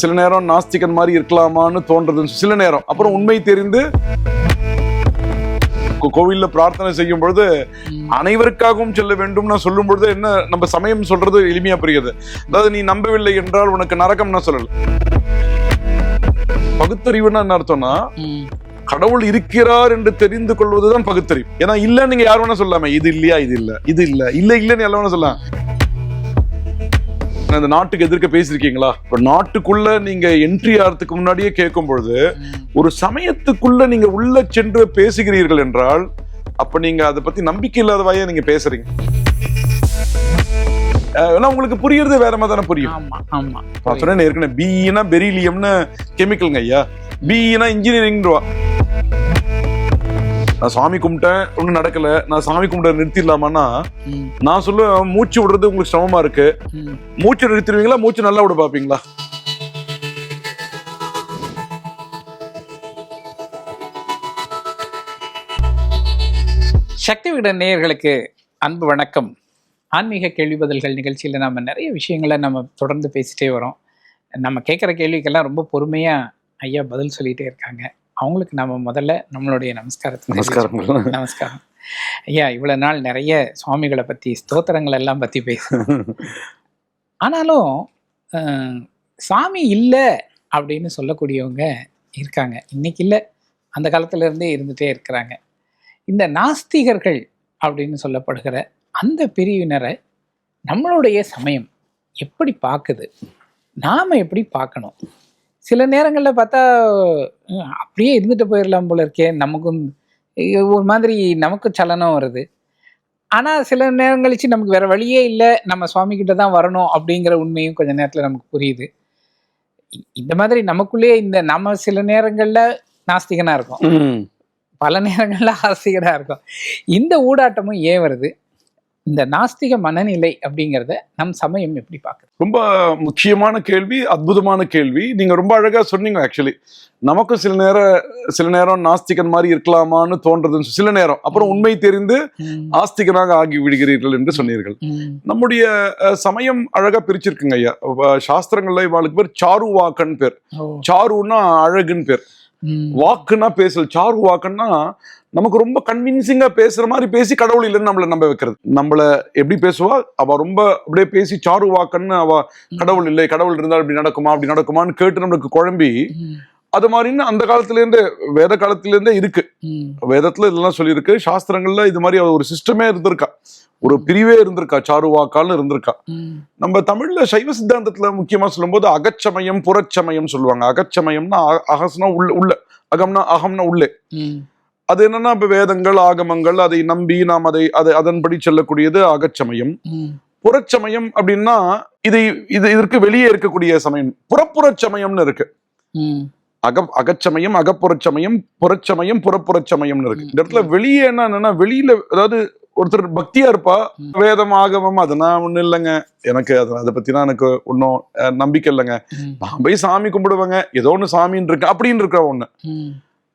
சில நேரம் நாஸ்திகன் மாதிரி இருக்கலாமான்னு தோன்றது சில நேரம். அப்புறம் உண்மை தெரிந்து கோவில்ல பிரார்த்தனை செய்யும் பொழுது அனைவருக்காகவும் செல்ல வேண்டும் நான் சொல்லும் பொழுது என்ன நம்ம சமயம் சொல்றது எளிமையா புரியுது. அதாவது நீ நம்பவில்லை என்றால் உனக்கு நரகம் நான் சொல்லல. பகுத்தறிவுன்னா என்ன அர்த்தம்னா. கடவுள் இருக்கிறார் என்று தெரிந்து கொள்வதுதான் பகுத்தறிவு. ஏன்னா இல்ல நீங்க யார் வேணா சொல்லாம இது இல்லையா இது இல்ல இது இல்ல இல்ல இல்லன்னு எல்லாம் வேணா சொல்லலாம் இந்த நாட்டுக்கு எதிர்க்க பேசிருக்கீங்களா இப்ப நாட்டுக்குள்ள நீங்க என்ட்ரி ஆகிறதுக்கு முன்னாடியே கேட்கும் பொழுது ஒரு சமயத்துக்குள்ள நீங்க உள்ள சென்று பேசுகிறீர்கள் என்றால் அப்ப நீங்க அதை பத்தி நம்பிக்கை இல்லாத வாயா நீங்க பேசுறீங்க. ஏன்னா உங்களுக்கு புரியுறது வேற மாதிரி தானே புரியும். ஏற்கனவே பிஇனா பெரிலியம்னு கெமிக்கல்ங்க ஐயா. பிஇனா இன்ஜினியரிங் நான் சாமி கும்பிட்டேன் ஒன்றும் நடக்கல. நான் சாமி கும்பிட்ட நிறுத்திடலாமான்னா நான் சொல்லுவேன் மூச்சு விடுறது உங்களுக்கு சிரமமா இருக்கு. மூச்சு நிறுத்திடுவீங்களா? மூச்சு நல்லா விட பார்ப்பீங்களா? சக்தி விகட நேயர்களுக்கு அன்பு வணக்கம். ஆன்மீக கேள்வி பதில்கள் நிகழ்ச்சியில் நம்ம நிறைய விஷயங்களை நம்ம தொடர்ந்து பேசிட்டே வரோம். நம்ம கேட்குற கேள்விக்கெல்லாம் ரொம்ப பொறுமையாக ஐயா பதில் சொல்லிகிட்டே இருக்காங்க. அவங்களுக்கு நம்ம முதல்ல நம்மளுடைய நமஸ்காரத்தை நமஸ்காரம். நமஸ்காரம். ஐயா இவ்வளோ நாள் நிறைய சுவாமிகளை பற்றி ஸ்தோத்திரங்கள் எல்லாம் பற்றி பேச ஆனாலும் சாமி இல்லை அப்படின்னு சொல்லக்கூடியவங்க இருக்காங்க. இன்னைக்கு இல்லை. அந்த காலத்துல இருந்தே இருந்துகிட்டே இருக்கிறாங்க. இந்த நாஸ்திகர்கள் அப்படின்னு சொல்லப்படுகிற அந்த பிரிவினரை நம்மளுடைய சமயம் எப்படி பார்க்குது? நாம் எப்படி பார்க்கணும்? சில நேரங்களில் பார்த்தா "ம், அப்படியே இருந்துட்டு போயிடலாம் போல இருக்கே. நமக்கும் ஒரு மாதிரி நமக்கும் சலனம் வருது. ஆனால் சில நேரம் கழிச்சு நமக்கு வேற வழியே இல்லை. நம்ம சுவாமி கிட்ட தான் வரணும் அப்படிங்கிற உண்மையும் கொஞ்ச நேரத்தில் நமக்கு புரியுது. இந்த மாதிரி நமக்குள்ளேயே இந்த நம்ம சில நேரங்களில் நாஸ்திகனாக இருக்கும். பல நேரங்கள்ல ஆசைகரா இருக்கும். இந்த ஊடாட்டமும் ஏன் வருது? இந்த நாஸ்திக மனநிலை அப்படிங்கிறத நம் சமயம் எப்படி பார்க்குது? ரொம்ப முக்கியமான கேள்வி அற்புதமான கேள்வி. நீங்க ரொம்ப அழகா சொன்னீங்க ஆக்சுவலி நமக்கும் சில நேரம் சில நேரம் நாஸ்திகன் மாதிரி இருக்கலாமான்னு தோன்றது சில நேரம். அப்புறம் உண்மை தெரிந்து ஆஸ்திகனாக ஆகி விடுகிறீர்கள் என்று சொன்னீர்கள். நம்முடைய சமயம் அழகா பிரிச்சிருக்குங்க ஐயா. சாஸ்திரங்கள்ல இவாளுக்கு பேர் சாருவாக்கன் பேர். ஓ. சாருன்னா அழகுன்னு பேர். வாக்குன்னா பேசல். சாரு வாக்குன்னா நமக்கு ரொம்ப கன்வின்சிங்கா பேசுற மாதிரி பேசி கடவுள் இல்லைன்னு நம்மள நம்ப வைக்கிறது. நம்மள எப்படி பேசுவா? அவ ரொம்ப அப்படியே பேசி சாரு வாக்கன்னு அவ கடவுள் இல்லை கடவுள் இருந்தால் இப்படி நடக்குமா அப்படி நடக்குமான்னு கேட்டு நம்மளுக்கு குழம்பி. அது மாதிரின்னு அந்த காலத்துல இருந்தே வேத காலத்துல இருந்தே இருக்கு. வேதத்துல இதெல்லாம் சொல்லியிருக்கு. சாஸ்திரங்கள்ல இது மாதிரி ஒரு சிஸ்டமே இருந்திருக்கா. ஒரு பிரிவே இருந்திருக்கா. சாருவாக்கால்னு இருந்திருக்கா. நம்ம தமிழ்ல சைவ சித்தாந்தத்துல முக்கியமா சொல்லும்போது அகச்சமயம் புறச்சமயம் சொல்லுவாங்க. அகச்சமயம்னா அ- அகஸ்னா உள்ள உள்ள. அகம்னா அகம்னா உள்ளே. அது என்னன்னா இப்ப வேதங்கள் ஆகமங்கள் அதை நம்பி நாம் அதை அதை அதன்படி செல்லக்கூடியது அகச்சமயம். புறச்சமயம் அப்படின்னா இது இது இதற்கு வெளியே இருக்கக்கூடிய சமயம். புறப்புறச் சமயம்னு இருக்கு. அக அகச்சமயம் அகப்புறச்சமயம் புறச்சமயம் புறப்புறச்சமயம்னு இருக்கு. இந்த இடத்துல வெளியே என்ன என்னன்னா வெளியில அதாவது ஒருத்தர் பக்தியா இருப்பா. வேதம் ஆகமம் அதெல்லாம் ஒண்ணும் இல்லைங்க. எனக்கு அது அதை பத்திலாம் எனக்கு ஒன்றும் நம்பிக்கை இல்லைங்க. நான் போய் சாமி கும்பிடுவேங்க. ஏதோ ஒண்ணு சாமின்னு இருக்கு அப்படின்னு இருக்க ஒண்ணு.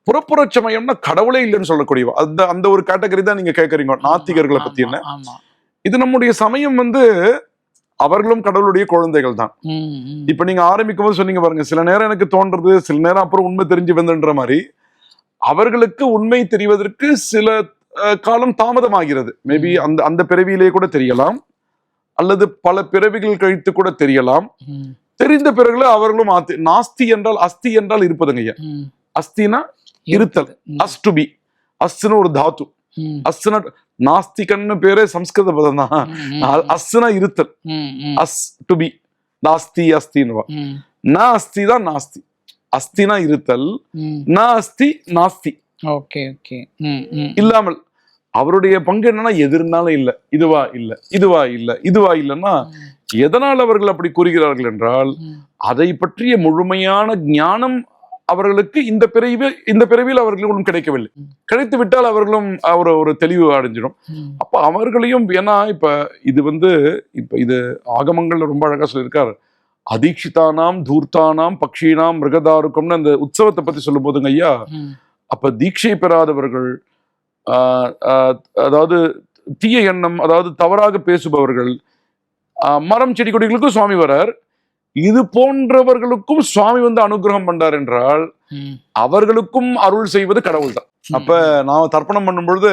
ம். புறப்புறச்சமயம்னா கடவுளே இல்லைன்னு சொல்லக்கூடியவா அந்த அந்த ஒரு கேட்டகரி தான் நீங்க கேட்கறீங்க நாத்திகர்களை பத்தி என்ன. இது நம்முடைய சமயம் வந்து அவர்களும் கடவுளுடைய குழந்தைகள் தான். இப்ப நீங்க ஆரம்பிக்கும் போது சொன்னீங்க பாருங்க சில நேரம் எனக்கு தோன்றது சில நேரம் அப்புறம் உண்மை தெரிஞ்சு வந்துன்ற மாதிரி அவர்களுக்கு உண்மை தெரிவதற்கு சில காலம் தாமதமாகிறது மேபி அந்த அந்த பிறவியிலே கூட தெரியலாம் அல்லது பல பிறவிகள் கழித்து கூட தெரியலாம். தெரிந்த பிறகுல அவர்களும் நாஸ்தி என்றால் அஸ்தி என்றால் இருப்பதுங்க ஐயா. அஸ்தினா இருத்தல். அஸ் டு பி. அஸ்னு ஒரு தாத்து. அஸ்னா நாஸ்திகன்னு பேரே சம்ஸ்கிருத பதம் தான் அஸ்னா இருத்தல். அஸ் டு பி. நாஸ்தி அஸ்தின்னுவா. ம். ந அஸ்தி தான் நாஸ்தி. அஸ்தினா இருத்தல். ம். ந அஸ்தி நாஸ்தி. Okay okay. இல்லாமல் அவருடைய பங்கு என்னன்னா எது இருந்தாலும் இல்ல. இதுவா இல்ல. இதுவா இல்ல. இதுவா இல்லைன்னா எதனால் அவர்கள் அப்படி கூறுகிறார்கள் என்றால். அதை பற்றிய முழுமையான ஞானம் அவர்களுக்கு இந்த பிறவி இந்த பிறவியில் அவர்களும் கிடைக்கவில்லை ம். கிடைத்து விட்டால் அவர்களும் ஒரு ஒரு தெளிவு அடைஞ்சிடும். அப்ப அவர்களையும் ஏன்னா இப்ப இது வந்து இப்ப இது ஆகமங்கள்ல ரொம்ப அழகா சொல்லியிருக்காரு அதீட்சிதானாம் தூர்த்தானாம் பக்ஷீனாம் மிருகதாருக்கம்னு அந்த உற்சவத்தை பத்தி சொல்லும் போதுங்க ஐயா. அப்ப தீட்சை பெறாதவர்கள் அதாவது தீய எண்ணம் அதாவது தவறாக பேசுபவர்கள் மரம் செடி கொடிகளுக்கும் சுவாமி வரார் இது போன்றவர்களுக்கும் சுவாமி வந்து அனுகிரகம் பண்றார் என்றால் அவர்களுக்கும் அருள் செய்வது கடவுள் தான் அப்ப நான் தர்ப்பணம் பண்ணும் பொழுது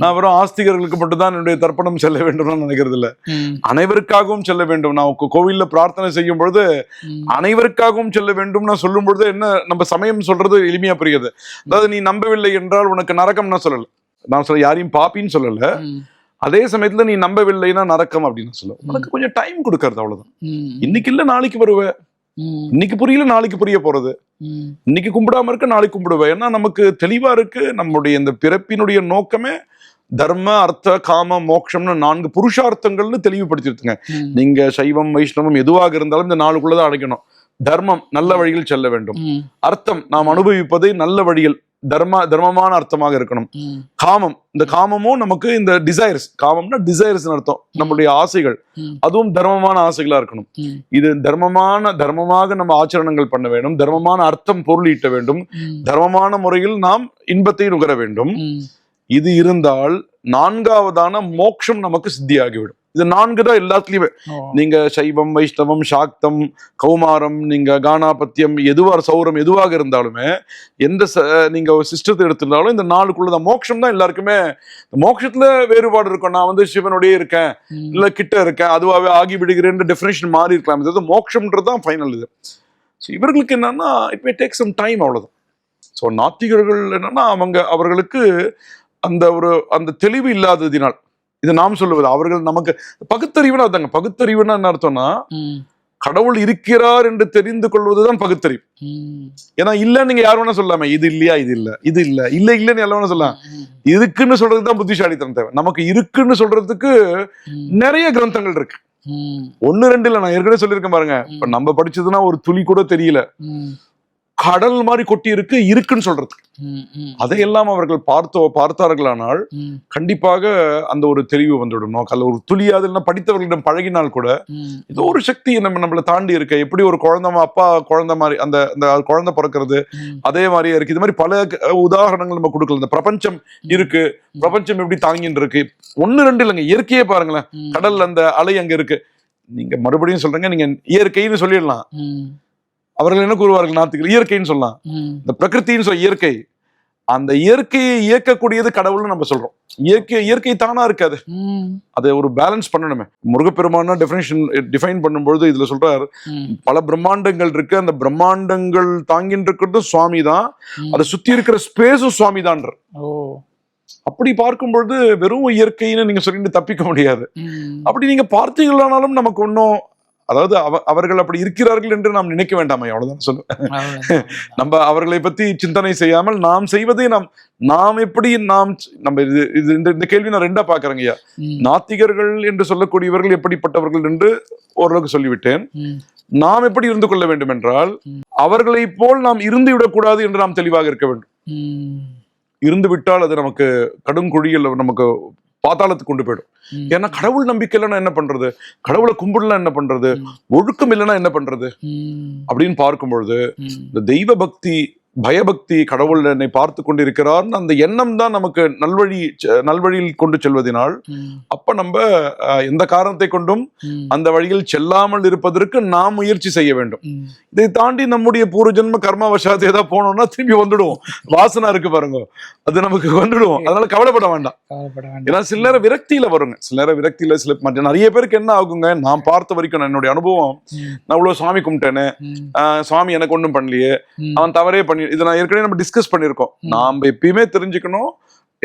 நான் வெறும் ஆஸ்திகர்களுக்கு மட்டும்தான் என்னுடைய தர்ப்பணம் செல்ல வேண்டும் நினைக்கிறது இல்ல. அனைவருக்காகவும் செல்ல வேண்டும். நான் கோவில்ல பிரார்த்தனை செய்யும் பொழுது அனைவருக்காகவும் செல்ல வேண்டும். நான் சொல்லும் பொழுது என்ன நம்ம சமயம் சொல்றது எளிமையா புரியுது. அதாவது நீ நம்பவில்லை என்றால் உனக்கு நரகம் நான் சொல்லல. நான் சொல்ல யாரையும் பாப்பின்னு சொல்லல. அதே சமயத்துல நீ நம்பவில்லைன்னா நரக்கம் அப்படின்னு சொல்ல உனக்கு கொஞ்சம் டைம் கொடுக்கறது அவ்வளவுதான். இன்னைக்கு இல்ல நாளைக்கு வருவ. ம், இன்னைக்கு புரியல நாளைக்கு புரிய போறது. இன்னைக்கு கும்பிடாம இருக்க நாளைக்கு கும்பிடுவேன் ஏன்னா நமக்கு தெளிவா இருக்கு நம்முடைய இந்த பிறப்பினுடைய நோக்கமே தர்ம அர்த்த காம மோட்சம்னு நான்கு புருஷார்த்தங்கள்னு தெளிவுபடுத்திருத்துங்க ம், நீங்க சைவம் வைஷ்ணவம் எதுவாக இருந்தாலும் இந்த நாளுக்குள்ளதான் அடைக்கணும். தர்மம் நல்ல வழியில் செல்ல வேண்டும். அர்த்தம் நாம் அனுபவிப்பதை நல்ல வழியில் தர்ம தர்மமான அர்த்தமாக இருக்கணும். காமம். இந்த காமமும் நமக்கு இந்த டிசைர்ஸ் காமம்னா டிசைர்ஸ் அர்த்தம். நம்முடைய ஆசைகள். அதுவும் தர்மமான ஆசைகளா இருக்கணும். இது தர்மமான தர்மமாக நம்ம ஆச்சரணங்கள் பண்ண வேண்டும். தர்மமான அர்த்தம் பொருள் ஈட்ட வேண்டும். தர்மமான முறையில் நாம் இன்பத்தை நுகர வேண்டும். இது இருந்தால் நான்காவதான மோட்சம் நமக்கு சித்தியாகிவிடும். இது நான்கு தான் எல்லாத்துலயுமே. நீங்க சைவம் வைஷ்ணவம் சாக்தம் கௌமாரம் நீங்க கானாபத்தியம் எதுவாக சௌரம் எதுவாக இருந்தாலுமே எந்த நீங்க ஒரு சிஸ்டத்தை எடுத்திருந்தாலும் இந்த நாளுக்குள்ளதான் மோட்சம் தான் எல்லாருக்குமே. மோட்சத்துல வேறுபாடு இருக்கும். நான் வந்து சிவனுடைய இருக்கேன் இல்ல கிட்ட இருக்கேன் அதுவாகவே ஆகி விடுகிறேன் டெஃபினேஷன் மாறி இருக்கலாம் இது மோட்சம்ன்றது தான் ஃபைனல் இது. ஸோ இவர்களுக்கு என்னன்னா it may take some time அவ்வளவுதான். ஸோ நாத்திகர்கள் என்னன்னா அவங்க அவர்களுக்கு அந்த ஒரு அந்த தெளிவு இல்லாததினால் இது நாம் சொல்லுவது அவர்கள் நமக்கு பகுத்தறிவுனா அதாங்க பகுத்தறிவுனா என்ன அர்த்தம்னா கடவுள் இருக்கிறார் என்று தெரிந்து கொள்வதுதான் பகுத்தறிவு. ஏன்னா இல்ல நீங்க யார் வேணா சொல்லாம இது இல்லையா இது இல்ல இது இல்ல இல்ல இல்லன்னு எல்லாம் வேணா சொல்லலாம். இருக்குன்னு சொல்றதுக்கு தான் புத்திசாலித்தனம் தேவை. நமக்கு இருக்குன்னு சொல்றதுக்கு நிறைய கிரந்தங்கள் இருக்கு. ஒண்ணு ரெண்டு இல்ல நான் ஏற்கனவே சொல்லியிருக்கேன் பாருங்க. இப்ப நம்ம படிச்சதுன்னா ஒரு துளி கூட தெரியல. கடல் மாதிரி கொட்டி இருக்கு இருக்குன்னு சொல்றதுக்கு. ம், அதையெல்லாம் அவர்கள் பார்த்தோ பார்த்தார்களானால் கண்டிப்பாக அந்த ஒரு தெளிவு வந்துவிடும். நமக்கு அதுல ஒரு துளியாவது இல்லைன்னா படித்தவர்களிடம் பழகினால் கூட ஏதோ ஒரு சக்தி நம்ம நம்மளை தாண்டி இருக்க. எப்படி ஒரு குழந்தை அப்பா குழந்தை மாதிரி அந்த அந்த குழந்தை பிறக்கிறது அதே மாதிரியே இருக்கு. இது மாதிரி பல உதாரணங்கள் நம்ம கொடுக்கலாம் இந்த பிரபஞ்சம் இருக்கு. பிரபஞ்சம் எப்படி தாங்கின்னு இருக்கு. ஒண்ணு ரெண்டு இல்லைங்க. இயற்கையே பாருங்களேன். ம், கடல் அந்த அலை அங்க இருக்கு. நீங்க மறுபடியும் சொல்றீங்க நீங்க இயற்கைன்னு சொல்லிடலாம். அவர்கள் என்ன கூறுவார்கள்? நாத்துக்கள் இயற்கைன்னு சொல்லலாம். இந்த பிரகிருத்தின்னு சொல்ல இயற்கை. அந்த இயற்கையை இயக்கக்கூடியது கடவுள்னு நம்ம சொல்றோம். இயற்கை இயற்கை தானா இருக்காது. அதை ஒரு பேலன்ஸ் பண்ணணுமே. முருகப்பெருமானா டெஃபினேஷன் டிஃபைன் பண்ணும்பொழுது இதுல சொல்றார் பல பிரம்மாண்டங்கள் இருக்கு. அந்த பிரம்மாண்டங்கள் தாங்கின்னு இருக்கிறது சுவாமி தான். அதை சுத்தி இருக்கிற ஸ்பேஸும் சுவாமி தான்ற ஓ. அப்படி பார்க்கும் பொழுது வெறும் இயற்கைன்னு நீங்க சொல்லிட்டு தப்பிக்க முடியாது. அப்படி நீங்க பார்த்தீங்களானாலும் நமக்கு ஒன்றும் அதாவது அவ- அவர்கள் அப்படி இருக்கிறார்கள் என்று நாம் நினைக்க வேண்டாமே அவ்வளவுதான் சொல்லுவேன். நம்ம அவர்களை பத்தி சிந்தனை செய்யாமல் நாம் செய்வதை நாம் நாம் எப்படி நாம் நம்ம இது இது இந்த- கேள்வி நான் ரெண்டா பாக்குறேங்க ஐயா. நாத்திகர்கள் என்று சொல்லக்கூடியவர்கள் எப்படிப்பட்டவர்கள் என்று ஓரளவுக்கு சொல்லிவிட்டேன். நாம் எப்படி இருந்து கொள்ள வேண்டும் என்றால் ம். அவர்களைப் போல் நாம் இருந்து விடக்கூடாது என்று நாம் தெளிவாக இருக்க வேண்டும். இருந்து விட்டால் அது நமக்கு கடும் குழியில் நமக்கு பாதாளத்துக்கு கொண்டு போயிடும். ஏன்னா கடவுள் நம்பிக்கை இல்லைன்னா என்ன பண்றது? கடவுளை கும்பிடலாம் என்ன பண்றது. ஒழுக்கம் இல்லைன்னா என்ன பண்றது? அப்படின்னு பார்க்கும் பொழுது இந்த தெய்வ பக்தி பயபக்தி கடவுள் என்னை பார்த்து கொண்டிருக்கிறார்னு அந்த எண்ணம் தான் நமக்கு நல்வழி நல்வழியில் கொண்டு செல்வதனால் அப்ப நம்ம எந்த காரணத்தை கொண்டும் அந்த வழியில் செல்லாமல் இருப்பதற்கு நாம் முயற்சி செய்ய வேண்டும். இதை தாண்டி நம்முடைய பூர்வ ஜென்ம கர்ம வசாத்து ஏதாவது போனோம்னா திரும்பி வந்துடுவோம். வாசனா இருக்கு பாருங்க. அது நமக்கு வந்துடுவோம் அதனால கவலைப்பட வேண்டாம். ஏன்னா சில நேரம் விரக்தியில வருங்க. சில நேரம் விரக்தியில சில மற்ற நிறைய பேருக்கு என்ன ஆகுங்க? நான் பார்த்த வரைக்கும் என்னுடைய அனுபவம். நான் இவ்வளவு சாமி கும்பிட்டேனே. ம், ஆஹ் சாமி எனக்கு ஒண்ணும் பண்ணலையே. அவன் தவறே பண்ணி இதை நான் ஏற்கனவே நம்ம டிஸ்கஸ் பண்ணியிருக்கோம். நாம எப்பயுமே தெரிஞ்சுக்கணும்.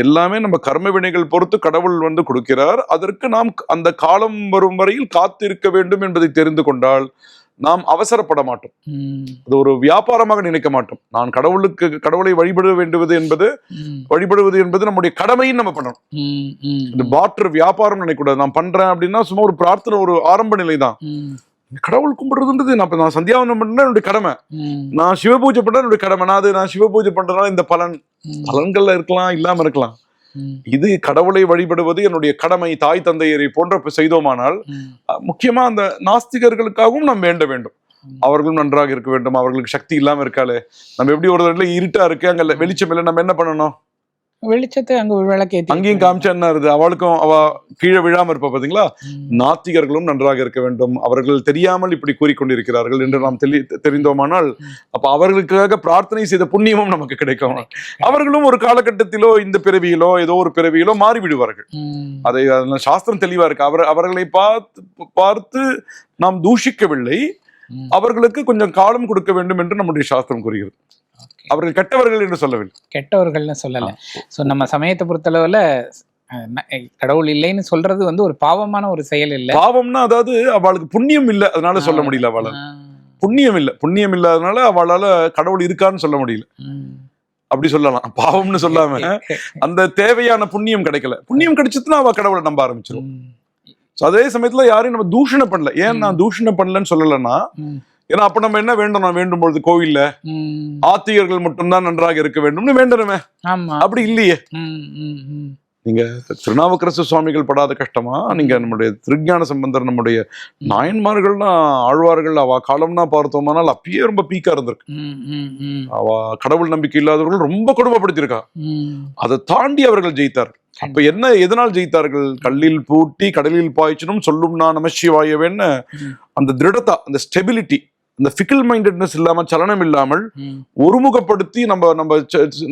எல்லாமே நம்ம கர்ம வினைகள் பொறுத்து கடவுள் வந்து கொடுக்கிறார். அதற்கு நாம் அந்த காலம் வரும் வரையில் காத்திருக்க வேண்டும் என்பதை தெரிந்து கொண்டால் நாம் அவசரப்பட மாட்டோம். அது ஒரு வியாபாரமாக நினைக்க மாட்டோம். நான் கடவுளுக்கு கடவுளை வழிபட வேண்டுவது என்பது வழிபடுவது என்பது நம்முடைய கடமையும் நம்ம பண்ணணும். இந்த பாட்டர் வியாபாரம் நினைக்கக்கூடாது. நான் பண்றேன் அப்படின்னா சும்மா ஒரு பிரார்த்தனை ஒரு ஆரம்ப நிலை தான் கடவுள் கும்பிடுறதுன்றது நான் இப்ப நான் சந்தியாவனம் பண்றேன் என்னுடைய கடமை. நான் சிவபூஜை பண்றேன் என்னுடைய கடமை. நான் அது நான் சிவபூஜை பண்றதுனால இந்த பலன் பலன்கள்ல இருக்கலாம் இல்லாம இருக்கலாம். இது கடவுளை வழிபடுவது என்னுடைய கடமை தாய் தந்தையரை போன்ற செய்தோமானால் முக்கியமா அந்த நாஸ்திகர்களுக்காகவும் நாம் வேண்ட வேண்டும். அவர்களும் நன்றாக இருக்க வேண்டும். அவர்களுக்கு சக்தி இல்லாம இருக்காளே. நம்ம எப்படி ஒரு இடத்துல இருட்டா இருக்கு அங்க வெளிச்சம் இல்லை நம்ம என்ன பண்ணணும்? வெளிச்சத்தை அங்க ஒரு விளக்கேத்தி அங்கேயும் காமிச்சா என்ன இருது அவளுக்கும் அவ கீழே விழாம இருப்பா பாத்தீங்களா. நாத்திகர்களும் நன்றாக இருக்க வேண்டும். அவர்கள் தெரியாமல் இப்படி கூறிக்கொண்டிருக்கிறார்கள் என்று நாம் தெளி தெரிந்தோமானால் அப்ப அவர்களுக்காக பிரார்த்தனை செய்த புண்ணியமும் நமக்கு கிடைக்கும். அவர்களும் ஒரு காலகட்டத்திலோ இந்த பிறவியிலோ ஏதோ ஒரு பிறவியிலோ மாறி விடுவார்கள் ம். அதை சாஸ்திரம் தெளிவா இருக்கு. அவர் அவர்களை பார்த்து பார்த்து நாம் தூஷிக்கவில்லை. அவர்களுக்கு கொஞ்சம் காலம் கொடுக்க வேண்டும் என்று நம்முடைய சாஸ்திரம் கூறுகிறது. அவர்கள் கெட்டவர்கள் என்று சொல்லவில்லை. கெட்டவர்கள்னு சொல்லல. சோ நம்ம சமயத்தை பொறுத்தளவுல கடவுள் இல்லைன்னு சொல்றது வந்து ஒரு பாவமான ஒரு செயல் இல்ல. பாவம்னா அதாவது அவளுக்கு புண்ணியம் இல்லை அதனால சொல்ல முடியல அவளால. புண்ணியம் இல்லை புண்ணியம் இல்லாதனால அவளால கடவுள் இருக்கான்னு சொல்ல முடியல. அப்படி சொல்லலாம். பாவம்னு சொல்லாம அந்த தேவையான புண்ணியம் கிடைக்கல. புண்ணியம் கிடைச்சதுன்னா அவ கடவுளை நம்ப ஆரம்பிச்சிடும் அதே சமயத்துல யாரையும் நம்ம தூஷணம் பண்ணல. ஏன் நான் தூஷணம் பண்ணலன்னு சொல்லலைன்னா. ஏன்னா அப்ப நம்ம என்ன வேண்டும் நான் வேண்டும் பொழுது கோவில்ல. ஆத்திகர்கள் மட்டும்தான் நன்றாக இருக்க வேண்டும்னு வேண்டணுமே அப்படி இல்லையே. நீங்க திருநாவுக்கரசு சுவாமிகள் படாத கஷ்டமா நீங்க நம்முடைய திருஞான சம்பந்தர் நம்முடைய நாயன்மார்கள்னா ஆழ்வார்கள் அவ காலம்னா பார்த்தோமானால் அப்பயே ரொம்ப பீக்கா இருந்திருக்கு. அவ கடவுள் நம்பிக்கை இல்லாதவர்கள் ரொம்ப கொடுமைப்படுத்தியிருக்கா ம். அதை தாண்டி அவர்கள் ஜெயித்தார் அப்ப என்ன எதனால் ஜெயித்தார்கள் கல்லில் பூட்டி கடலில் பாய்ச்சனும் சொல்லும் நான் நமசிவாயவேன்னு. அந்த திருடத்தா அந்த ஸ்டெபிலிட்டி அந்த ஃபிக்கல் மைண்டட்னஸ் இல்லாம சலனம் இல்லாமல். ஒருமுகப்படுத்தி நம்ம நம்ம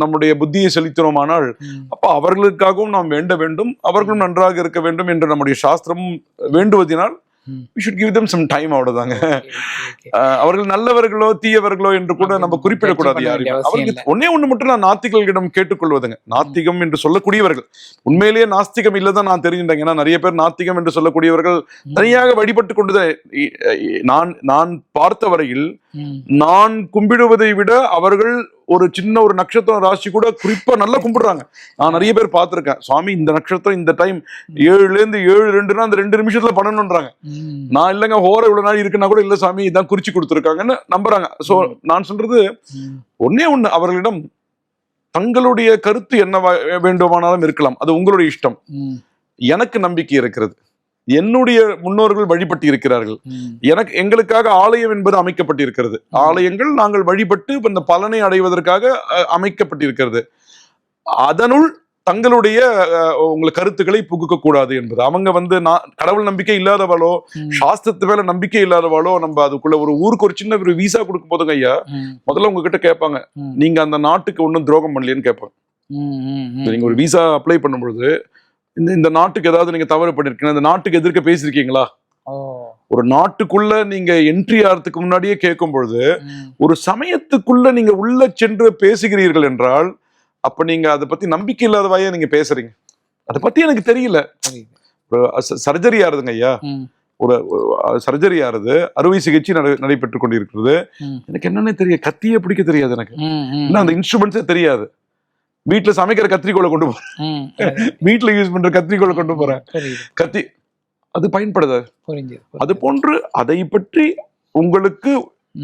நம்முடைய புத்தியை செலுத்தினோமானால். அப்ப அவர்களுக்காகவும் நாம் வேண்ட வேண்டும் அவர்களும் நன்றாக இருக்க வேண்டும் என்று நம்முடைய சாஸ்திரம் வேண்டுவதினால் ம். we should give them some time அவ்வளவுதாங்க. Okay, okay, okay. அஹ் அவர்கள் நல்லவர்களோ தீயவர்களோ என்று கூட நம்ம குறிப்பிடக்கூடாது யாரையும். அவர்களுக்கு ஒன்னே ஒண்ணு மட்டும் நான் நாத்திகளிடம் கேட்டுக்கொள்வதுங்க. நாத்திகம் என்று சொல்லக்கூடியவர்கள். உண்மையிலேயே நாஸ்திகம் இல்லதான் நான் தெரிஞ்சுட்டேன் ஏன்னா நிறைய பேர் நாத்திகம் என்று சொல்லக்கூடியவர்கள் தனியாக வழிபட்டு கொண்டுதான் நான் நான் பார்த்த வரையில். நான் கும்பிடுவதை விட அவர்கள் ஒரு சின்ன ஒரு நட்சத்திரம் ராசி கூட குறிப்பா நல்லா கும்பிடுறாங்க. நான் நிறைய பேர் பார்த்திருக்கேன். சுவாமி இந்த நட்சத்திரம் இந்த டைம் ஏழுல இருந்து ஏழு ரெண்டுனா அந்த ரெண்டு நிமிஷத்துல பண்ணணும்ன்றாங்க. ம். நான் இல்லைங்க ஹோர இவ்வளவு நாள் இருக்குன்னா கூட இல்ல சாமி இதான் குறிச்சு கொடுத்துருக்காங்கன்னு நம்புறாங்க. சோ நான் சொல்றது. ஒன்னே ஒண்ணு அவர்களிடம் தங்களுடைய கருத்து என்ன வேண்டுமானாலும் இருக்கலாம். அது உங்களுடைய இஷ்டம். எனக்கு நம்பிக்கை இருக்கிறது. என்னுடைய முன்னோர்கள் வழிபட்டு இருக்கிறார்கள். எனக்கு எங்களுக்காக ஆலயம் என்பது அமைக்கப்பட்டிருக்கிறது ஆலயங்கள் நாங்கள் வழிபட்டு இந்த பலனை அடைவதற்காக அமைக்கப்பட்டிருக்கிறது அதனுள் தங்களுடைய உங்களை கருத்துக்களை புகுக்க கூடாது என்பது அவங்க வந்து நான் கடவுள் நம்பிக்கை இல்லாதவளோ. சாஸ்திரத்து மேல நம்பிக்கை இல்லாதவளோ நம்ம அதுக்குள்ள ஒரு ஊருக்கு ஒரு சின்ன ஒரு விசா கொடுக்கும் போதுங்க ஐயா. முதல்ல உங்ககிட்ட கேட்பாங்க. நீங்க அந்த நாட்டுக்கு ஒன்றும் துரோகம் பண்ணலையேன்னு கேட்பாங்க. நீங்க ஒரு விசா அப்ளை பண்ணும்பொழுது இந்த இந்த நாட்டுக்கு ஏதாவது நீங்க தவறு பண்ணிருக்கீங்க இந்த நாட்டுக்கு எதிர்க்க பேசியிருக்கீங்களா. ஒரு நாட்டுக்குள்ள நீங்க என்ட்ரி ஆகிறதுக்கு முன்னாடியே கேட்கும் பொழுது. ஒரு சமயத்துக்குள்ள நீங்க உள்ள சென்று பேசுகிறீர்கள் என்றால் அப்ப நீங்க அதை பத்தி நம்பிக்கை இல்லாத வாயா நீங்க பேசுறீங்க அதை பத்தி எனக்கு தெரியல. சர்ஜரி ஆறுதுங்க ஐயா. ஒரு சர்ஜரி ஆறுது அறுவை சிகிச்சை நடை நடைபெற்று கொண்டிருக்கிறது. எனக்கு என்னன்னே தெரியாது கத்தியே பிடிக்க தெரியாது எனக்கு அந்த இன்ஸ்ட்ருமெண்ட்ஸே தெரியாது வீட்டுல சமைக்கிற கத்திரிக்கோலை கொண்டு போறேன் வீட்டுல யூஸ் பண்ற கத்திரிக்கோலை கொண்டு போறேன் கத்தி அது பயன்படுது. அது போன்று அதை பற்றி உங்களுக்கு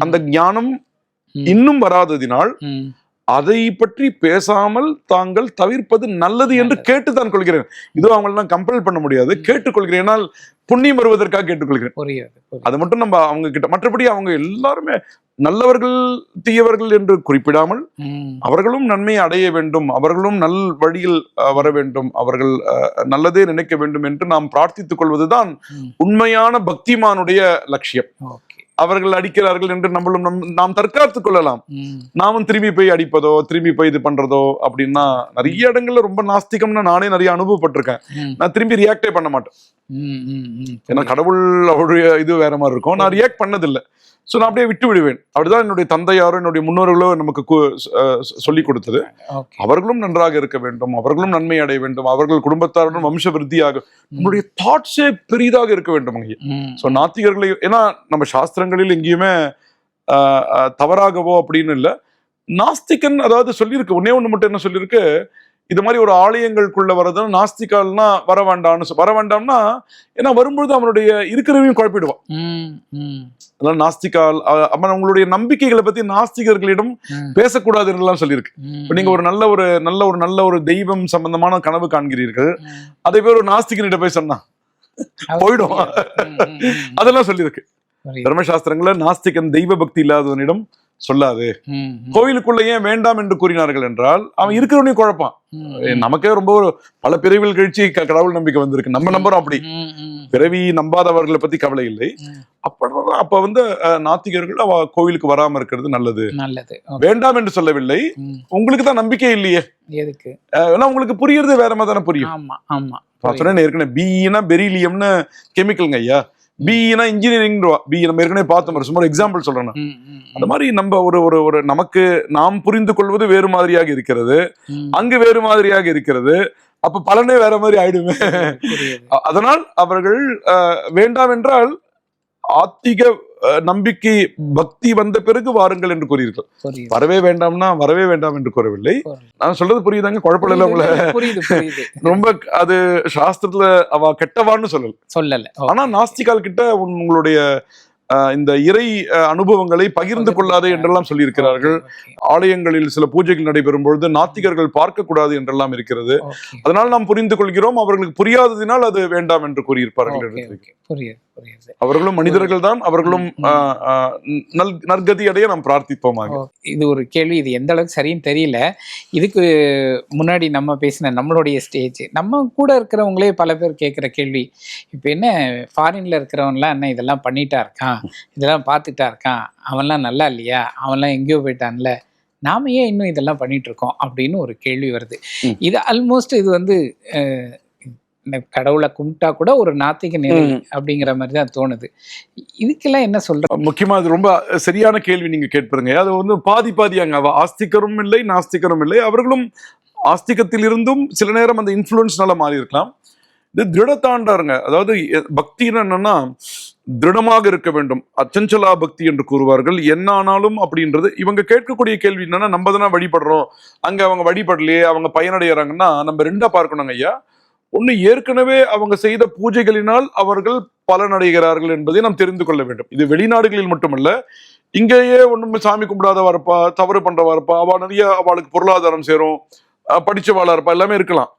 அந்த ஞானம். இன்னும் வராததினால். அதை பற்றி பேசாமல் தாங்கள் தவிர்ப்பது நல்லது என்று. கேட்டுத்தான் கொள்கிறேன். இதோ அவங்களெல்லாம் கம்பல் பண்ண முடியாது. கேட்டுக்கொள்கிறேன். புண்ணியம் வருவதற்காக கேட்டுக்கொள்கிறேன். அது மட்டும் நம்ம அவங்க கிட்ட மற்றபடி அவங்க எல்லாருமே நல்லவர்கள் தீயவர்கள் என்று குறிப்பிடாமல். அவர்களும் நன்மையை அடைய வேண்டும் அவர்களும் நல் வழியில் வர வேண்டும் அவர்கள் நல்லதே நினைக்க வேண்டும் என்று நாம் பிரார்த்தித்துக் கொள்வதுதான். உண்மையான பக்திமானுடைய லட்சியம் அவர்கள் அடிக்கிறார்கள் என்று நம்மளும் நம் நாம் தற்காத்துக் கொள்ளலாம். நாமும் திரும்பி போய் அடிப்பதோ திரும்பி போய் இது பண்றதோ அப்படின்னா நிறைய இடங்கள்ல ரொம்ப நாஸ்திகம்னு நானே நிறைய அனுபவப்பட்டிருக்கேன். நான் திரும்பி ரியாக்டே பண்ண மாட்டேன். ஏன்னா கடவுள் அவருடைய இது வேற மாதிரி இருக்கும் நான் ரியாக்ட் பண்ணதில்லை ஸோ நான் அப்படியே விட்டு விடுவேன் அப்படிதான் என்னுடைய தந்தையாரோ என்னுடைய முன்னோர்களோ நமக்கு சொல்லி கொடுத்தது. அவர்களும் நன்றாக இருக்க வேண்டும். அவர்களும் நன்மை அடைய வேண்டும். அவர்கள் குடும்பத்தாருடன் வம்ச விருத்தியாக நம்மளுடைய தாட்ஸே பெரிதாக இருக்க வேண்டும் அங்கே. ஸோ நாத்திகர்களை ஏன்னா நம்ம சாஸ்திரங்களில் எங்கேயுமே தவறாகவோ அப்படின்னு இல்லை. நாஸ்திகன் அதாவது சொல்லியிருக்கு ஒன்னே ஒன்று மட்டும் என்ன சொல்லியிருக்கு? இது மாதிரி ஒரு ஆலயங்களுக்குள்ள வர்றது நாஸ்திகால்னா வர வேண்டாம்னு வர வேண்டாம்னா ஏன்னா வரும்பொழுது அவனுடைய இருக்கிறவையும் குழப்பிடுவான். அதனால நாஸ்திகால் அவன் உங்களுடைய நம்பிக்கைகளை பத்தி நாஸ்திகர்களிடம் ம். பேசக்கூடாது என்றெல்லாம் சொல்லியிருக்கு. இப்ப நீங்க ஒரு நல்ல ஒரு நல்ல ஒரு நல்ல ஒரு தெய்வம் சம்பந்தமான கனவு காண்கிறீர்கள். அதை பேர் ஒரு நாஸ்திகனிட போய் சொன்னா போயிடும். அதெல்லாம் சொல்லியிருக்கு புரியுது. தர்மசாஸ்திரங்கள நாஸ்திகன் தெய்வ பக்தி இல்லாதவனிடம் சொல்லாது. கோவிலுக்குள்ள ஏன் வேண்டாம் என்று கூறினார்கள் என்றால் அவன் இருக்கிறவனையும் குழப்பான். நமக்கே ரொம்ப ஒரு பல பிறவிகள் கழிச்சு கடவுள் நம்பிக்கை வந்திருக்கு. நம்ம நம்புறோம் அப்படி. பிறவி நம்பாதவர்களை பத்தி கவலை இல்லை. ம். அப்ப வந்து நாத்திகர்கள் அவ கோவிலுக்கு வராம இருக்கிறது நல்லது. நல்லது. வேண்டாம் என்று சொல்லவில்லை. உங்களுக்கு தான் நம்பிக்கை இல்லையே. எதுக்கு? ஏன்னா உங்களுக்கு புரியுறது வேற மாதிரி தானே புரியும். ஆமா ஆமா. சொன்னேன் ஏற்கனவே பிஇனா பெரிலியம்னு கெமிக்கல்ங்க ஐயா. பிஇனா இன்ஜினியரிங் பி நம்ம ஏற்கனவே பார்த்தோம். சும்மா எக்ஸாம்பிள் சொல்றேன் அந்த மாதிரி நம்ம ஒரு ஒரு ஒரு நமக்கு நாம் புரிந்து கொள்வது வேறு மாதிரியாக இருக்கிறது. அங்கு வேறு மாதிரியாக இருக்கிறது. அப்ப பலனே வேற மாதிரி ஆயிடுமே. அதனால் அவர்கள் வேண்டாம் என்றால் ஆத்திக நம்பிக்கை பக்தி வந்த பிறகு வாருங்கள் என்று கூறியிருக்கள் வரவே வேண்டாம்னா வரவே வேண்டாம் என்று கூறவில்லை. நான் சொல்றது புரியுதாங்க? குழப்பம் இல்லை உங்களை ரொம்ப அது சாஸ்திரத்துல அவ கெட்டவான்னு சொல்லல. சொல்லல. ஆனா நாஸ்திகால் கிட்ட உங்களுடைய இந்த இறை அனுபவங்களை பகிர்ந்து கொள்ளாதே என்றெல்லாம் சொல்லியிருக்கிறார்கள். ஆலயங்களில் சில பூஜைகள் நடைபெறும் பொழுது நாத்திகர்கள் பார்க்க கூடாது என்றெல்லாம் இருக்கிறது. அதனால் நாம் புரிந்து கொள்கிறோம் அவர்களுக்கு புரியாததினால் அது வேண்டாம் என்று கூறியிருப்பார்கள் அவர்களும் மனிதர்கள் தான் அவர்களும் நற்கதி அடைய நாம் பிரார்த்திப்போமாக இது ஒரு கேள்வி இது எந்த அளவுக்கு சரின்னு தெரியல. இதுக்கு முன்னாடி நம்ம பேசின நம்மளுடைய ஸ்டேஜ் நம்ம கூட இருக்கிறவங்களே பல பேர் கேட்குற கேள்வி இப்போ என்ன ஃபாரின்ல இருக்கிறவன்லாம் என்ன இதெல்லாம் பண்ணிட்டா இருக்கான்? இதெல்லாம் பார்த்துட்டா இருக்கான். அவன்லாம் நல்லா இல்லையா? அவன்லாம் எங்கேயோ போயிட்டான்ல. நாம ஏன் இன்னும் இதெல்லாம் பண்ணிட்டு இருக்கோம் அப்படின்னு ஒரு கேள்வி வருது. இது ஆல்மோஸ்ட் இது வந்து கடவுளை கும்பிட்டா கூட ஒரு நாத்திக நிலை. அப்படிங்கிற மாதிரி தான் தோணுது. இதுக்கெல்லாம் என்ன சொல்ற முக்கியமா அது ரொம்ப சரியான கேள்வி நீங்க கேட்பீங்க அது வந்து பாதி பாதியாங்க. அவ ஆஸ்திகரும் இல்லை நாஸ்திகரும் இல்லை. அவர்களும் ஆஸ்திகத்தில் இருந்தும் சில நேரம் அந்த இன்ஃப்ளூயன்ஸ்னால மாறி இருக்கலாம் இது திருடத்தாண்டாருங்க. அதாவது எ- பக்தின்னு என்னன்னா திருடமாக இருக்க வேண்டும். அச்சஞ்சலா பக்தி என்று கூறுவார்கள். என்ன ஆனாலும் அப்படின்றது இவங்க கேட்கக்கூடிய கேள்வி என்னன்னா நம்ம தானே வழிபடுறோம். அங்க அவங்க வழிபடலையே அவங்க பயனடைகிறாங்கன்னா நம்ம ரெண்டா பார்க்கணுங்க ஐயா. ஒண்ணு ஏற்கனவே அவங்க செய்த பூஜைகளினால் அவர்கள் பலனடைகிறார்கள் என்பதை நாம் தெரிந்து கொள்ள வேண்டும். இது வெளிநாடுகளில் மட்டுமல்ல இங்கேயே ஒண்ணுமே சாமி கும்பிடாதவா இருப்பா தவறு பண்றவா இருப்பா அவள் நிறைய அவளுக்கு பொருளாதாரம் சேரும் படிச்சவாளா இருப்பா எல்லாமே இருக்கலாம்.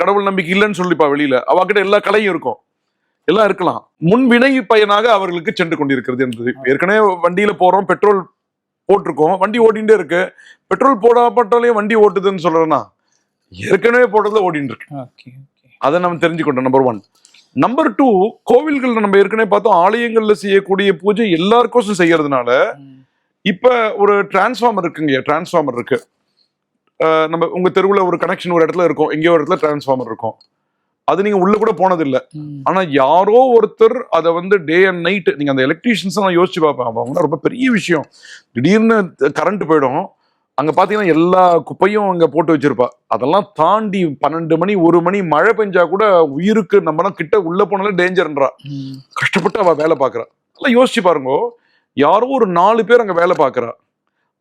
கடவுள் நம்பிக்கை இல்லைன்னு சொல்லிப்பா வெளியில. அவகிட்ட எல்லா கலையும் இருக்கும். எல்லாம் இருக்கலாம். முன் வினை பயனாக அவர்களுக்கு சென்று கொண்டிருக்கிறது என்பது. ஏற்கனவே வண்டியில போறோம் பெட்ரோல் போட்டிருக்கோம் வண்டி ஓடிண்டே இருக்கு. பெட்ரோல் போடாப்பட்டாலே வண்டி ஓட்டுதுன்னு சொல்றேன்னா ஏற்கனவே போட்டதுல ஓடிட்டு இருக்கு அதை நம்ம தெரிஞ்சுக்கிட்டோம் நம்பர் ஒன் நம்பர் டூ கோவில்கள் நம்ம ஏற்கனவே பார்த்தோம் ஆலயங்கள்ல செய்யக்கூடிய பூஜை எல்லாருக்கும் செய்யறதுனால இப்ப ஒரு டிரான்ஸ்ஃபார்மர் இருக்குங்க டிரான்ஸ்ஃபார்மர் இருக்கு. நம்ம உங்க தெருவுல ஒரு கனெக்ஷன் ஒரு இடத்துல இருக்கும் எங்கேயோ ஒரு இடத்துல டிரான்ஸ்ஃபார்மர் இருக்கும். அது நீங்க உள்ள கூட போனதில்லை. ஆனா யாரோ ஒருத்தர் அதை வந்து டே அண்ட் நைட் நீங்க அந்த எலக்ட்ரீஷியன்ஸ் நான் யோசிச்சு பார்ப்பேன். அவங்க ரொம்ப பெரிய விஷயம். திடீர்னு கரண்ட் போயிடும். அங்க பாத்தீங்கன்னா எல்லா குப்பையும் அங்க போட்டு வச்சிருப்பா. அதெல்லாம் தாண்டி பன்னெண்டு மணி ஒரு மணி மழை பெஞ்சா கூட உயிருக்கு நம்மலாம் கிட்ட உள்ள போனாலே டேஞ்சர்ன்றா கஷ்டப்பட்டு அவ வேலை பார்க்கறா. எல்லாம் யோசிச்சு பாருங்க. யாரோ ஒரு நாலு பேர் அங்க வேலை பார்க்கறா.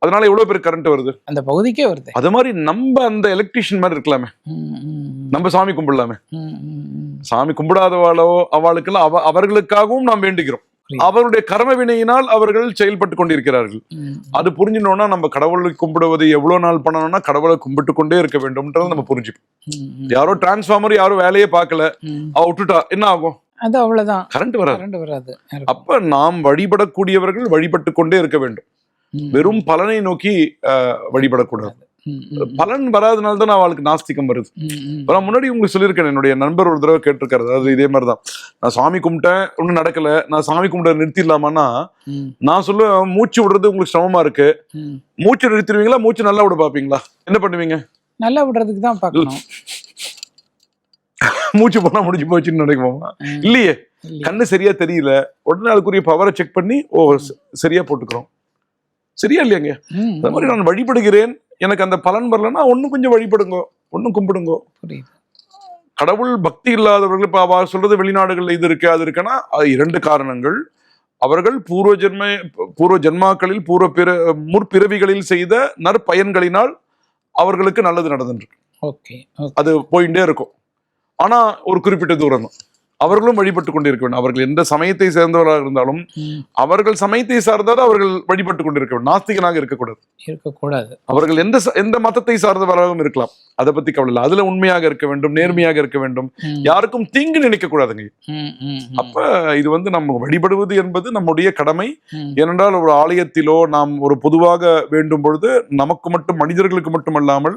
அதனால எவ்வளவு பேர் கரண்ட் வருது? அந்த பகுதிக்கே வருது. அது மாதிரி நம்ம அந்த எலக்ட்ரீஷியன் மாதிரி இருக்கலாமே. நம்ம சாமி கும்பிடலாமே. சாமி கும்பிடாதவாளோ அவளுக்கெல்லாம் அவ அவர்களுக்காகவும் நாம் வேண்டுகிறோம். அவருடைய கர்ம வினையினால் அவர்கள் செயல்பட்டு கொண்டிருக்கிறார்கள். அது புரிஞ்சினோம்னா நம்ம கடவுளை கும்பிடுவது எவ்வளவு நாள் பண்ணணும்னா கடவுளை கும்பிட்டு கொண்டே இருக்க வேண்டும்ன்றதை நம்ம புரிஞ்சுப்போம். யாரோ டிரான்ஸ்ஃபார்மர் யாரும் வேலையே பார்க்கல. அவ விட்டுட்டா என்ன ஆகும்? அது அவ்வளவுதான். கரண்ட் வராது. கரண்ட் வராது. அப்ப நாம் வழிபடக்கூடியவர்கள் வழிபட்டு கொண்டே இருக்க வேண்டும். வெறும் பலனை நோக்கி வழிபடக்கூடாது. பலன் வராதனால தான் அவளுக்கு நாஸ்திகம் வருது. இப்ப நான் முன்னாடி உங்களுக்கு சொல்லியிருக்கேன் என்னுடைய நண்பர் ஒரு தடவை கேட்டிருக்காரு. அதாவது இதே மாதிரி தான் நான் சாமி கும்பிட்டேன் ஒன்றும் நடக்கல. நான் சாமி கும்பிட நிறுத்திடலாமான்னா நான் சொல்லுவேன் மூச்சு விடுறது உங்களுக்கு சிரமமா இருக்கு. மூச்சு நிறுத்திடுவீங்களா? மூச்சு நல்லா விட பாப்பீங்களா என்ன பண்ணுவீங்க? நல்லா விடுறதுக்கு தான் பார்க்கணும். மூச்சு போனா முடிஞ்சு போச்சுன்னு நினைக்குவோமா? ம். இல்லையே? கண்ணு சரியா தெரியல. உடனே அதுக்குரிய பவரை செக் பண்ணி ஓ சரியா போட்டுக்கிறோம். சரியா இல்லையாங்க? அந்த மாதிரி நான் வழிபடுகிறேன். எனக்கு அந்த பலன் வரலன்னா ஒன்னும் கொஞ்சம் வழிபடுங்க. ஒன்னும் கும்பிடுங்க. கடவுள் பக்தி இல்லாதவர்கள் இப்ப அவ சொல்றது வெளிநாடுகள்ல இது இருக்கு அது இருக்குன்னா அது இரண்டு காரணங்கள். அவர்கள் பூர்வ ஜென்ம பூர்வ ஜென்மாக்களில் பூர்வ பிற முற்பிறவிகளில் செய்த நற்பயன்களினால் அவர்களுக்கு நல்லது நடந்துருக்கு ஓகே ஓகே. அது போயிட்டே இருக்கும். ஆனா ஒரு குறிப்பிட்ட தூரம் தான். அவர்களும் வழிபட்டு கொண்டிருக்க வேண்டும் அவர்கள் எந்த சமயத்தை சேர்ந்தவராக இருந்தாலும். அவர்கள் சமயத்தை சார்ந்தால் அவர்கள் வழிபட்டு கொண்டிருக்க வேண்டும் நாஸ்திகனாக இருக்கக்கூடாது இருக்கக்கூடாது அவர்கள் எந்த எந்த மதத்தை சார்ந்தவராகவும் இருக்கலாம் அதை பத்தி கவலை இல்லை அதுல உண்மையாக இருக்க வேண்டும் நேர்மையாக இருக்க வேண்டும். யாருக்கும் தீங்கு நினைக்க கூடாதுங்க. அப்ப இது வந்து நம்ம வழிபடுவது என்பது நம்முடைய கடமை. ஏனென்றால் ஒரு ஆலயத்திலோ நாம் ஒரு பொதுவாக வேண்டும் பொழுது நமக்கு மட்டும் மனிதர்களுக்கு மட்டுமல்லாமல்.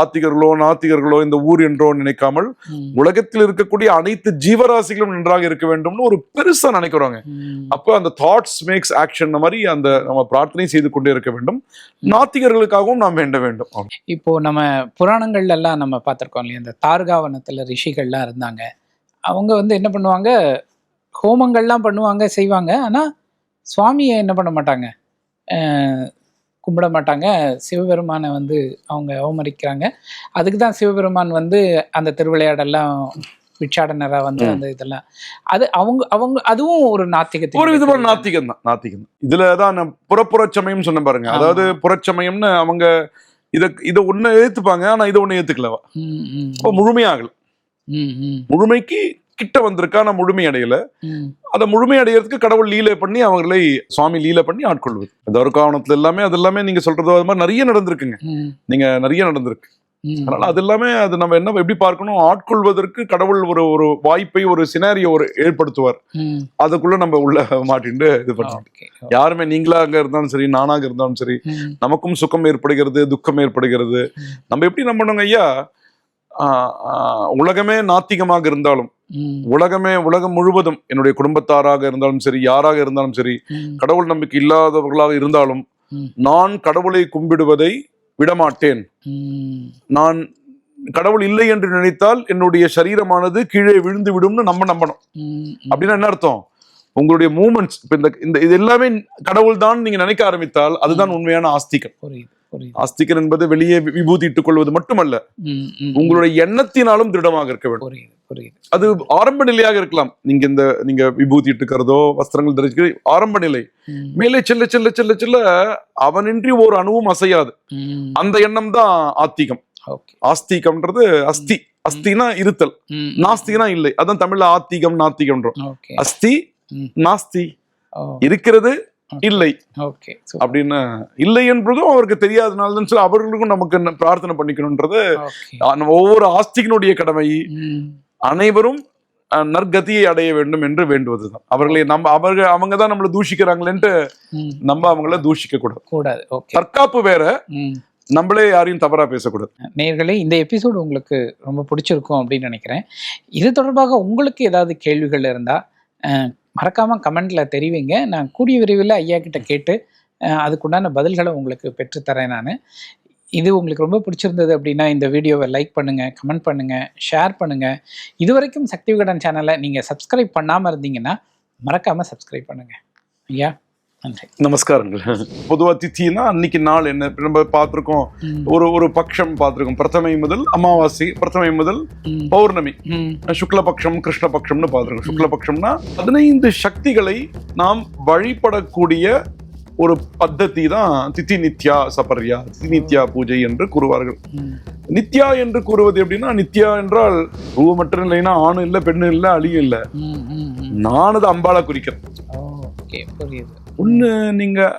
ஆத்திகர்களோ நாத்திகர்களோ இந்த ஊர் என்றோ நினைக்காமல். உலகத்தில் இருக்கக்கூடிய அனைத்து ஜீவராசிகளும் நன்றாக இருக்க வேண்டும்னு ஒரு பெருசா நினைக்கிறாங்க. அப்போ அந்த தாட்ஸ் மேக்ஸ் ஆக்ஷன் மாதிரி அந்த நம்ம பிரார்த்தனை செய்து கொண்டே இருக்க வேண்டும். நாத்திகர்களுக்காகவும் நாம் வேண்ட வேண்டும். இப்போ நம்ம புராணங்கள்ல எல்லாம் நம்ம பார்த்திருக்கோம் இல்லையா? இந்த தார்காவனத்துல ரிஷிகள்லாம் இருந்தாங்க. அவங்க வந்து என்ன பண்ணுவாங்க? ஹோமங்கள்லாம் பண்ணுவாங்க செய்வாங்க. ஆனா சுவாமியை என்ன பண்ண மாட்டாங்க? கும்பிட மாட்டாங்க. சிவபெருமானை வந்து அவங்க அவமதிக்கிறாங்க. அதுக்கு தான் சிவபெருமான் வந்து அந்த திருவிளையாடெல்லாம் பிச்சாடனரா வந்து. அந்த இதெல்லாம். அது அவங்க அவங்க அதுவும் ஒரு நாத்திகத்தை ஒரு விதமான நாத்திகம் தான் நாத்திகம் தான். இதுலதான் நான் புறப்புற சமயம் சொன்னேன் பாருங்க. அதாவது புறச்சமயம்னு அவங்க இத இத ஒண்ணு ஏத்துப்பாங்க ஆனா இதை ஒண்ணு ஏத்துக்கலவா முழுமையாகல முழுமைக்கு கிட்ட வந்திருக்கா ஆனா முழுமை அடையல. அதை முழுமை அடையறதுக்கு கடவுள் லீலை பண்ணி அவர்களை சுவாமி லீலை பண்ணி ஆட்கொள்வது. தர்காவனத்துல எல்லாமே அது எல்லாமே நீங்க சொல்றது அது மாதிரி நிறைய நடந்திருக்குங்க. நீங்க நிறைய நடந்திருக்கு. அதனால அது எல்லாமே அது நம்ம என்ன எப்படி பார்க்கணும்? ஆட்கொள்வதற்கு கடவுள் ஒரு ஒரு வாய்ப்பை ஒரு சினாரியோ ஒரு ஏற்படுத்துவார். அதுக்குள்ள நம்ம உள்ள மாட்டிண்டு இது பண்ணணும் ஓகே யாருமே நீங்களாக இருந்தாலும் சரி நானாக இருந்தாலும் சரி நமக்கும் சுகம் ஏற்படுகிறது துக்கம் ஏற்படுகிறது. நம்ம எப்படி நம்ம பண்ணுங்க ஐயா? உலகமே நாத்திகமாக இருந்தாலும் உலகமே உலகம் முழுவதும் என்னுடைய குடும்பத்தாராக இருந்தாலும் சரி யாராக இருந்தாலும் சரி கடவுள் நம்பிக்கை இல்லாதவர்களாக இருந்தாலும். நான் கடவுளை கும்பிடுவதை விடமாட்டேன். நான் கடவுள் இல்லை என்று நினைத்தால் என்னுடைய சரீரமானது கீழே விழுந்து விடும்னு நம்ம நம்பணும். அப்படின்னா என்ன அர்த்தம்? உங்களுடைய மூமெண்ட்ஸ் இப்ப இந்த இந்த இது எல்லாமே கடவுள் தான் நீங்க நினைக்க ஆரம்பித்தால் அதுதான் உண்மையான ஆஸ்திகம் ஆஸ்திகன் என்பது வெளியே விபூதி இட்டுக் கொள்வது மட்டுமல்ல. உங்களுடைய எண்ணத்தினாலும் திருடமாக இருக்க வேண்டும். அது ஆரம்ப நிலையாக இருக்கலாம். நீங்க இந்த நீங்க விபூதி இட்டுக்கிறதோ வஸ்திரங்கள் தரிசிக்கிறது ஆரம்ப நிலை. மேலே செல்ல செல்ல செல்ல செல்ல அவனின்றி ஒரு அணுவும் அசையாது. அந்த எண்ணம் தான் ஆத்திகம். ஆஸ்திகம்ன்றது அஸ்தி. அஸ்தினா இருத்தல். ம், நாஸ்திகனா இல்லை. அதான் தமிழ்ல ஆத்திகம் நாத்திகம்ன்றோம். அஸ்தி. நாஸ்தி. இருக்கிறது இல்லை. ஓகே. அப்படின்னு இல்லை என்பதும் அவருக்கு தெரியாதனால தான் சொல்லி அவர்களுக்கும் நமக்கு பிரார்த்தனை பண்ணிக்கணும்ன்றது ஒவ்வொரு ஆஸ்திகனுடைய கடமை. அனைவரும் நற்கதியை அடைய வேண்டும் என்று வேண்டுவதுதான். அவர்களை நம்ம அவர்கள் அவங்க தான் நம்மளை தூஷிக்கிறாங்களேன்ட்டு நம்ம அவங்கள தூஷிக்க கூடாது. கூடாது தற்காப்பு வேற. நம்மளே யாரையும் தவறா பேசக்கூடாது. நேயர்களே இந்த எபிசோடு உங்களுக்கு ரொம்ப பிடிச்சிருக்கும் அப்படின்னு நினைக்கிறேன். இது தொடர்பாக உங்களுக்கு ஏதாவது கேள்விகள் இருந்தால் மறக்காமல் கமெண்ட்டில் தெரிவிங்க. நான் கூடிய விரைவில் ஐயா கிட்ட கேட்டு அதுக்குண்டான பதில்களை உங்களுக்கு பெற்றுத்தரேன் நான். இது உங்களுக்கு ரொம்ப பிடிச்சிருந்தது அப்படின்னா இந்த வீடியோவை லைக் பண்ணுங்கள் கமெண்ட் பண்ணுங்கள் ஷேர் பண்ணுங்கள் இதுவரைக்கும் சக்தி விகடன் சேனலை நீங்கள் சப்ஸ்கிரைப் பண்ணாமல் இருந்தீங்கன்னா மறக்காமல் சப்ஸ்கிரைப் பண்ணுங்கள் ஐயா. நன்றி. நமஸ்காரங்கள். பொதுவா தித்தினா அன்னைக்கு நாள் என்ன? நம்ம பார்த்திருக்கோம் ஒரு ஒரு பக்ஷம் பார்த்திருக்கோம். பிரதமை முதல் அமாவாசை பிரதமை முதல் பௌர்ணமி. சுக்லபக்ஷம் கிருஷ்ணபக்ஷம்னு பார்த்திருக்கோம். சுக்லபக்ஷம்னா பதினைந்து சக்திகளை நாம் வழிபடக்கூடிய ஒரு பத்ததி தான் திதி நித்யா சபர்யா திதி நித்யா பூஜை என்று கூறுவார்கள். நித்யா என்று கூறுவது எப்படின்னா நித்யா என்றால் ரூபமற்ற இல்லைன்னா ஆணும் இல்லை பெண்ணும் இல்லை அழியும் இல்லை. நான் அது அம்பாளை குறிக்கிறேன். ஒன்று நீங்கள்